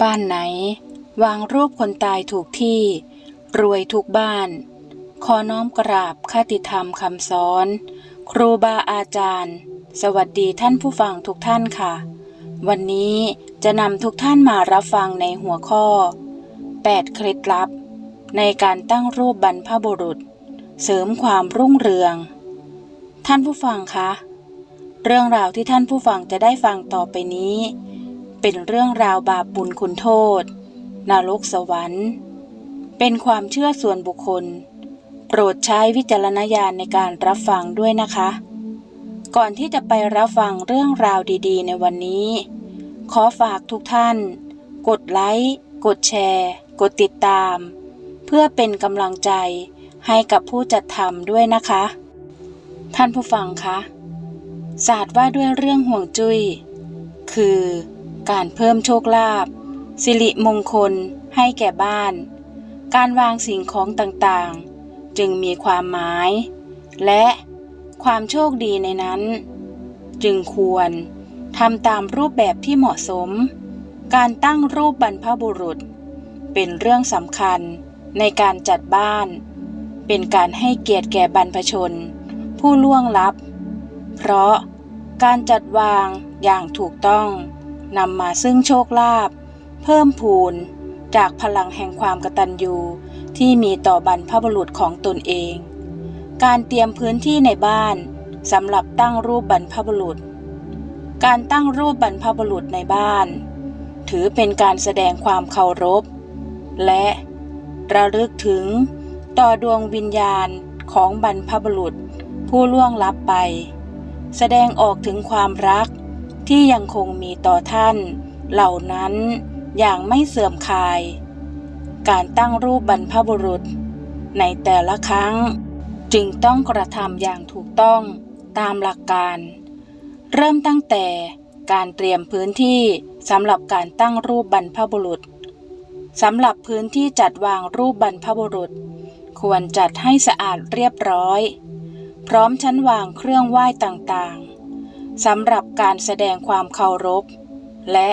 บ้านไหน วางรูปคนตายถูกที่ รวยทุกบ้าน ขอน้อมกราบคติธรรมคำสอน ครูบาอาจารย์ สวัสดีท่านผู้ฟังทุกท่านค่ะ วันนี้จะนำทุกท่านมารับฟังในหัวข้อ 8 เคล็ดลับ ในการตั้งรูปบรรพบุรุษ เสริมความรุ่งเรือง ท่านผู้ฟังคะเรื่องราวที่ท่านผู้ฟังจะได้ฟังต่อไปนี้ เป็นเรื่องราวบาปบุญคุณโทษ นรกสวรรค์ เป็นความเชื่อส่วนบุคคล โปรดใช้วิจารณญาณในการรับฟังด้วยนะคะ ก่อนที่จะไปรับฟังเรื่องราวดีๆ ในวันนี้ ขอฝากทุกท่าน กดไลค์ กดแชร์ กดติดตาม เพื่อเป็นกำลังใจให้กับผู้จัดทำด้วยนะคะ ท่านผู้ฟังคะศาสตร์ว่าด้วยเรื่องห่วงจุย้ยคือ การเพิ่มโชคลาภสิริมงคลให้แก่บ้าน การวางสิ่งของต่างๆ จึงมีความหมาย และความโชคดีในนั้น จึงควรทำตามรูปแบบที่เหมาะสม การตั้งรูปบรรพบุรุษ เป็นเรื่องสำคัญในการจัดบ้าน เป็นการให้เกียรติแก่บรรพชน ผู้ล่วงลับ เพราะการจัดวางอย่างถูกต้อง นำมาซึ่งโชคลาภเพิ่มพูนจากพลังแห่งความกตัญญูที่มีต่อบรรพบุรุษของตนเอง การเตรียมพื้นที่ในบ้านสำหรับตั้งรูปบรรพบุรุษ การตั้งรูปบรรพบุรุษในบ้าน ถือเป็นการแสดงความเคารพ และระลึกถึงต่อดวงวิญญาณของบรรพบุรุษผู้ล่วงลับไป แสดงออกถึงความรัก ที่ยังคงมีต่อท่าน เหล่านั้นอย่างไม่เสื่อมคลาย การตั้งรูปบรรพบุรุษ ในแต่ละครั้งจึงต้องกระทำอย่างถูกต้องตามหลักการ เริ่มตั้งแต่การเตรียมพื้นที่สำหรับการตั้งรูปบรรพบุรุษสำหรับพื้นที่จัดวางรูปบรรพบุรุษ ควรจัดให้สะอาดเรียบร้อย พร้อมชั้นวางเครื่องไหว้ต่าง สำหรับการแสดงความเคารพ และ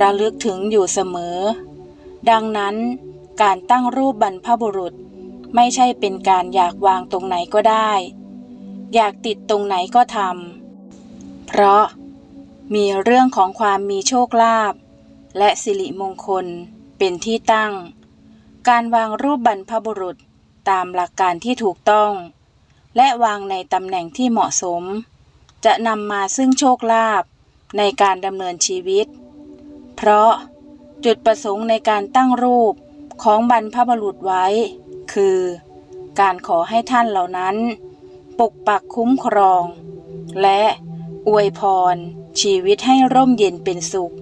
ระลึกถึงอยู่เสมอ ดังนั้น การตั้งรูปบรรพบุรุษ ไม่ใช่เป็นการอยากวางตรงไหนก็ได้ อยากติดตรงไหนก็ทำเพราะมีเรื่องของความมีโชคลาภและสิริมงคลเป็นที่ตั้ง การวางรูปบรรพบุรุษตามหลักการที่ถูกต้อง และวางในตำแหน่งที่เหมาะสม จะนำมาซึ่งโชคลาภในการดำเนินชีวิต เพราะจุดประสงค์ในการตั้งรูปของบรรพบุรุษไว้ คือ การขอให้ท่านเหล่านั้น ปกปักคุ้มครอง และอวยพร ชีวิตให้ร่มเย็นเป็นสุข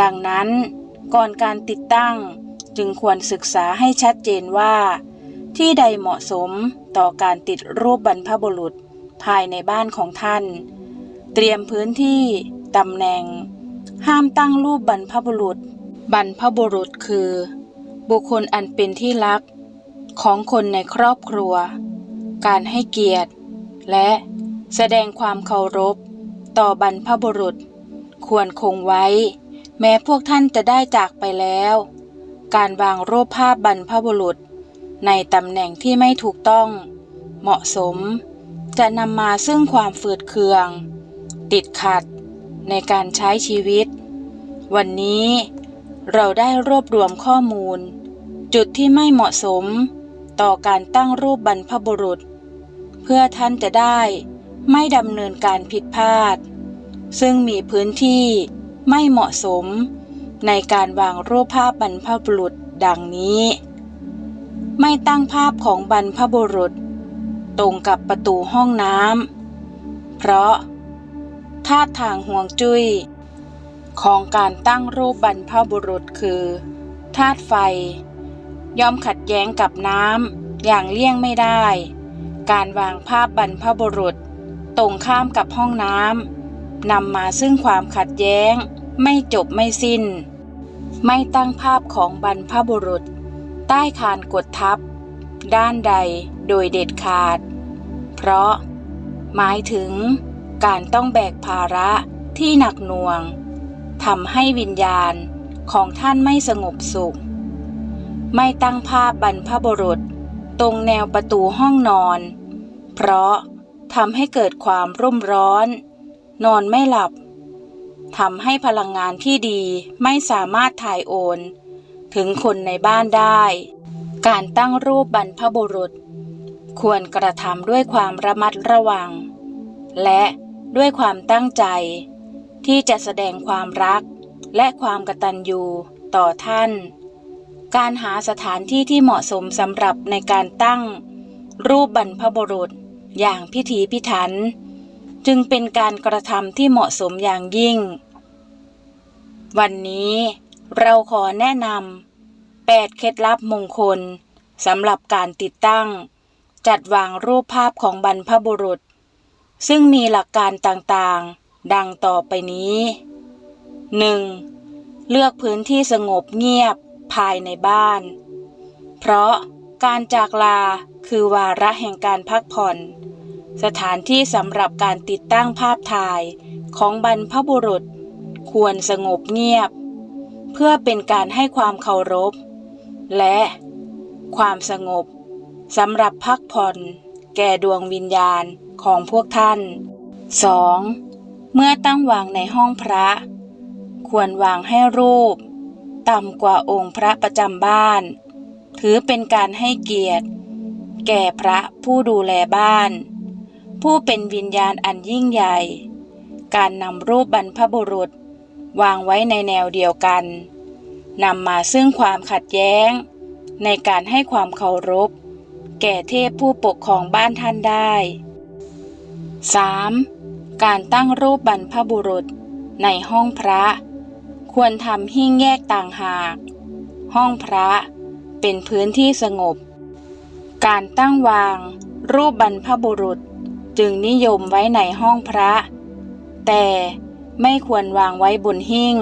ดังนั้นก่อนการติดตั้งจึงควรศึกษาให้ชัดเจนว่า ที่ใดเหมาะสมต่อการติดรูปบรรพบุรุษ ภายในบ้านของท่าน เตรียมพื้นที่ตำแหน่ง ห้ามตั้งรูปบรรพบุรุษ บรรพบุรุษคือ บุคคลอันเป็นที่รัก ของคนในครอบครัว การให้เกียรติ และแสดงความเคารพ ต่อบรรพบุรุษ ควรคงไว้ แม้พวกท่านจะได้จากไปแล้ว การวางรูปภาพบรรพบุรุษ ในตำแหน่งที่ไม่ถูกต้อง เหมาะสม จะนำมาซึ่งความฝืดเคือง ติดขัดในการใช้ชีวิต วันนี้เราได้รวบรวมข้อมูล จุดที่ไม่เหมาะสมต่อการตั้งรูปบรรพบุรุษ เพื่อท่านจะได้ไม่ดำเนินการผิดพลาด ซึ่งมีพื้นที่ไม่เหมาะสมในการวางรูปภาพบรรพบุรุษดังนี้ ไม่ตั้งภาพของบรรพบุรุษ ตรงกับประตูห้องน้ำ เพราะท่าทางห่วงจุ้ย ของการตั้งรูปบรรพบุรุษคือธาตุไฟ ย่อมขัดแย้งกับน้ำอย่างเลี่ยงไม่ได้ การวางภาพบรรพบุรุษ ตรงข้ามกับห้องน้ำนำมาซึ่งความขัดแย้งไม่จบไม่สิ้น ไม่ตั้งภาพของบรรพบุรุษ ใต้คานกดทับ ด้านใดโดยเด็ดขาด เพราะ หมายถึง การต้องแบกภาระที่หนักหน่วงทำให้วิญญาณของท่านไม่สงบสุข ไม่ตั้งภาพบรรพบุรุษ ตรงแนวประตูห้องนอน เพราะทำให้เกิดความรุ่มร้อน นอนไม่หลับทำให้พลังงานที่ดีไม่สามารถถ่ายโอน ถึงคนในบ้านได้ การตั้งรูปบรรพบุรุษ ควรกระทำด้วยความระมัดระวัง และด้วยความตั้งใจ ที่จะแสดงความรักและความกตัญญูต่อท่าน การหาสถานที่ที่เหมาะสมสำหรับในการตั้ง รูปบรรพบุรุษอย่างพิถีพิถัน จึงเป็นการกระทำที่เหมาะสมอย่างยิ่ง วันนี้เราขอแนะนำ แปดเคล็ดลับมงคลสำหรับการติดตั้ง จัดวางรูปภาพของบรรพบุรุษ ซึ่งมีหลักการต่างๆ ดังต่อไปนี้ 1. เลือกพื้นที่สงบเงียบภายในบ้าน เพราะการจากลาคือวาระแห่งการพักผ่อน สถานที่สำหรับการติดตั้งภาพถ่ายของบรรพบุรุษ ควรสงบเงียบ เพื่อเป็นการให้ความเคารพ และความสงบสำหรับพักผ่อนแก่ดวงวิญญาณของพวกท่าน 2. เมื่อตั้งวางในห้องพระ ควรวางให้รูป ต่ำกว่าองค์พระประจำบ้าน ถือเป็นการให้เกียรติ แก่พระผู้ดูแลบ้าน ผู้เป็นวิญญาณอันยิ่งใหญ่ การนำรูปบรรพบุรุษ วางไว้ในแนวเดียวกัน นำมาซึ่งความขัดแย้ง ในการให้ความเคารพ แก่เทพผู้ปกครองบ้านท่านได้ 3. การตั้งรูปบรรพบุรุษ ในห้องพระ ควรทำหิ้งแยกต่างหาก ห้องพระเป็นพื้นที่สงบ การตั้งวาง รูปบรรพบุรุษจึงนิยมไว้ในห้องพระ แต่ไม่ควรวางไว้บนหิ้ง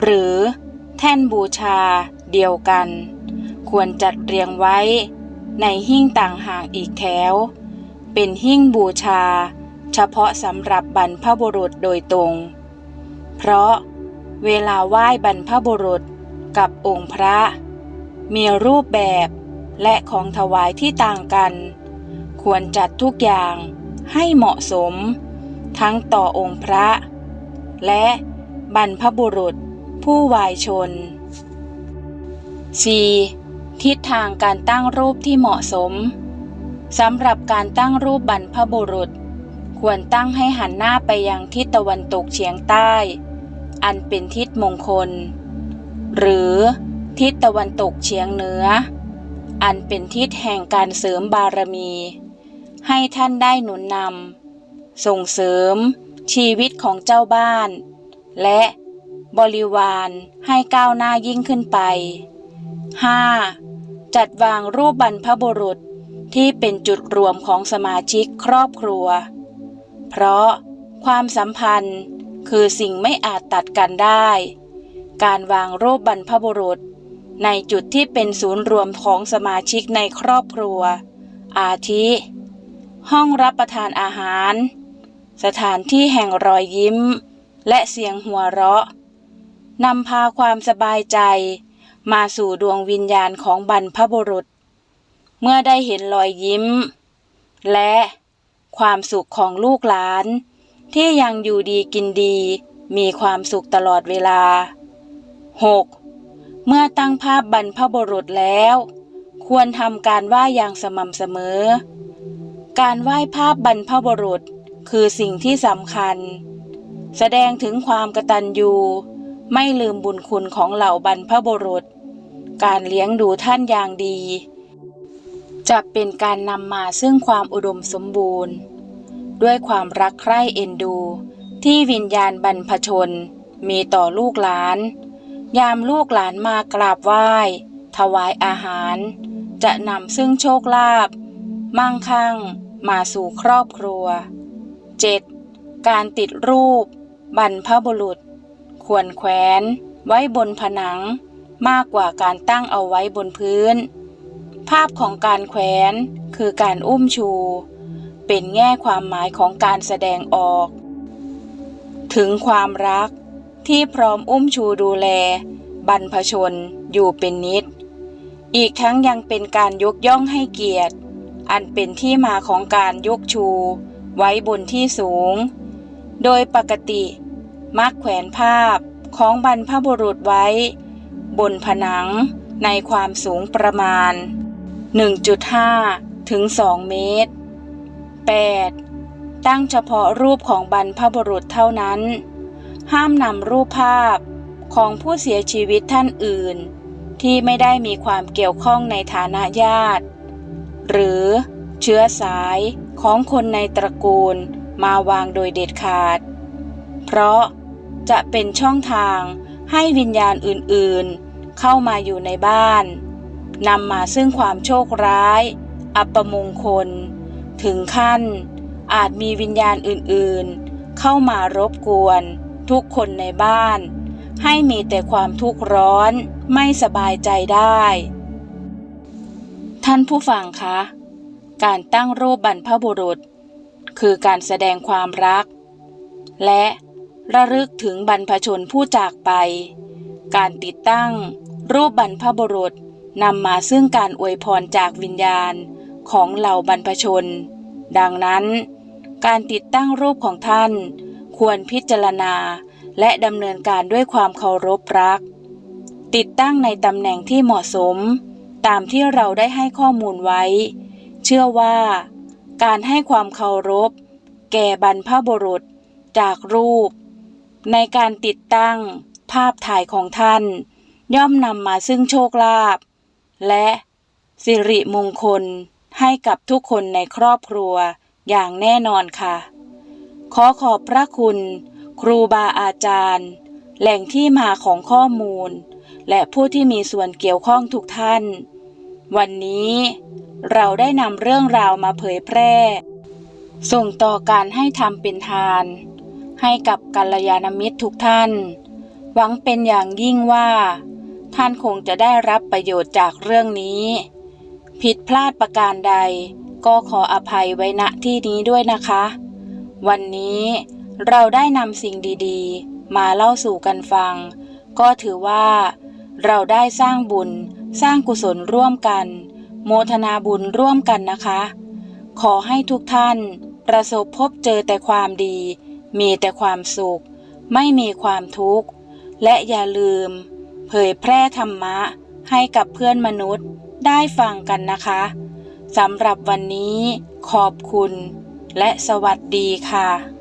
หรือ แท่นบูชาเดียวกัน ควรจัดเรียงไว้ ในหิ้งต่างหากอีกแถว เป็นหิ้งบูชา เฉพาะสำหรับบรรพบุรุษโดยตรง เพราะเวลาไหว้บรรพบุรุษกับองค์พระ มีรูปแบบและของถวายที่ต่างกัน ควรจัดทุกอย่างให้เหมาะสม ทั้งต่อองค์พระ และบรรพบุรุษ ผู้วายชน 4. ทิศทางการตั้งรูปที่เหมาะสมสำหรับการตั้งรูปบรรพบุรุษ ควรตั้งให้หันหน้าไปยังทิศตะวันตกเฉียงใต้ อันเป็นทิศมงคล หรือทิศตะวันตกเฉียงเหนือ อันเป็นทิศแห่งการเสริมบารมี ให้ท่านได้หนุนนำส่งเสริมชีวิตของเจ้าบ้าน และ บริวารให้ก้าวหน้ายิ่งขึ้นไป 5. จัดวางรูปบรรพบุรุษที่เป็นจุดรวมของสมาชิกครอบครัว เพราะความสัมพันธ์คือสิ่งไม่อาจตัดกันได้ การวางรูปบรรพบุรุษ ในจุดที่เป็นศูนย์รวมของสมาชิกในครอบครัว อาทิ ห้องรับประทานอาหาร สถานที่แห่งรอยยิ้ม และเสียงหัวเราะ นำพาความสบายใจ มาสู่ดวงวิญญาณของบรรพบุรุษ เมื่อได้เห็นรอยยิ้ม และความสุขของลูกหลาน ที่ยังอยู่ดีกินดี มีความสุขตลอดเวลา 6. เมื่อตั้งภาพบรรพบุรุษแล้ว ควรทำการไหว้อย่างสม่ำเสมอ การไหว้ภาพบรรพบุรุษคือสิ่งที่สำคัญ แสดงถึงความกตัญญู ไม่ลืมบุญคุณของเหล่าบรรพบุรุษ การเลี้ยงดูท่านอย่างดี จะเป็นการนำมาซึ่งความอุดมสมบูรณ์ ด้วยความรักใคร่เอ็นดู ที่วิญญาณบรรพชน มีต่อลูกหลาน ยามลูกหลานมากราบไหว้ ถวายอาหาร จะนำซึ่งโชคลาภมั่งคั่ง มาสู่ครอบครัว 7. การติดรูป บรรพบุรุษ ควรแขวนไว้บนผนังมากกว่าการตั้งเอาไว้บนพื้น ภาพของการแขวนคือการอุ้มชู เป็นแง่ความหมายของการแสดงออก ถึงความรักที่พร้อมอุ้มชูดูแล บรรพชนอยู่เป็นนิด อีกทั้งยังเป็นการยกย่องให้เกียรติ อันเป็นที่มาของการยกชู ไว้บนที่สูง โดยปกติ มักแขวนภาพของบรรพบุรุษไว้ บนผนังในความสูงประมาณ 1.5 ถึง 2 เมตร 8. ตั้งเฉพาะรูปของบรรพบุรุษเท่านั้น ห้ามนำรูปภาพของผู้เสียชีวิตท่านอื่น ที่ไม่ได้มีความเกี่ยวข้องในฐานะญาติ หรือเชื้อสายของคนในตระกูลมาวางโดยเด็ดขาด เพราะ จะเป็นช่องทางให้วิญญาณอื่นๆ เข้ามาอยู่ในบ้านนำมาซึ่งความโชคร้าย อัปมงคล ถึงขั้น อาจมีวิญญาณอื่นๆ เข้ามารบกวน ทุกคนในบ้าน ให้มีแต่ความทุกข์ร้อนไม่สบายใจได้ ท่านผู้ฟังคะ การตั้งรูปบรรพบุรุษ คือการแสดงความรัก และ ระลึกถึงบรรพชนผู้จากไป การติดตั้ง รูปบรรพบุรุษนำมาซึ่งการอวยพรจากวิญญาณของเหล่าบรรพชน ดังนั้น การติดตั้งรูปของท่าน ควรพิจารณาและดำเนินการด้วยความเคารพรัก ติดตั้งในตำแหน่งที่เหมาะสม ตามที่เราได้ให้ข้อมูลไว้ เชื่อว่า การให้ความเคารพ แก่บรรพบุรุษ จากรูป ในการติดตั้งภาพถ่ายของท่าน ย่อมนำมาซึ่งโชคลาภและสิริมงคลให้กับทุกคนในครอบครัวอย่างแน่นอนค่ะ ขอขอบพระคุณ ครูบาอาจารย์ แหล่งที่มาของข้อมูล และผู้ที่มีส่วนเกี่ยวข้องทุกท่าน วันนี้เราได้นำเรื่องราวมาเผยแพร่ ส่งต่อการให้ทำเป็นทาน ให้กับกัลยาณมิตรทุกท่าน หวังเป็นอย่างยิ่งว่า ท่านคงจะได้รับประโยชน์จากเรื่องนี้ ผิดพลาดประการใดก็ขออภัยไว้ณที่นี้ด้วยนะคะ วันนี้เราได้นำสิ่งดีๆ มาเล่าสู่กันฟัง ก็ถือว่า เราได้สร้างบุญ สร้างกุศลร่วมกัน โมทนาบุญร่วมกันนะคะ ขอให้ทุกท่านประสบพบเจอแต่ความดี มีแต่ความสุข ไม่มีความทุกข์ และอย่าลืม เผยแพร่ธรรมะให้กับเพื่อนมนุษย์ได้ฟังกันนะคะสำหรับวันนี้ขอบคุณ และสวัสดีค่ะ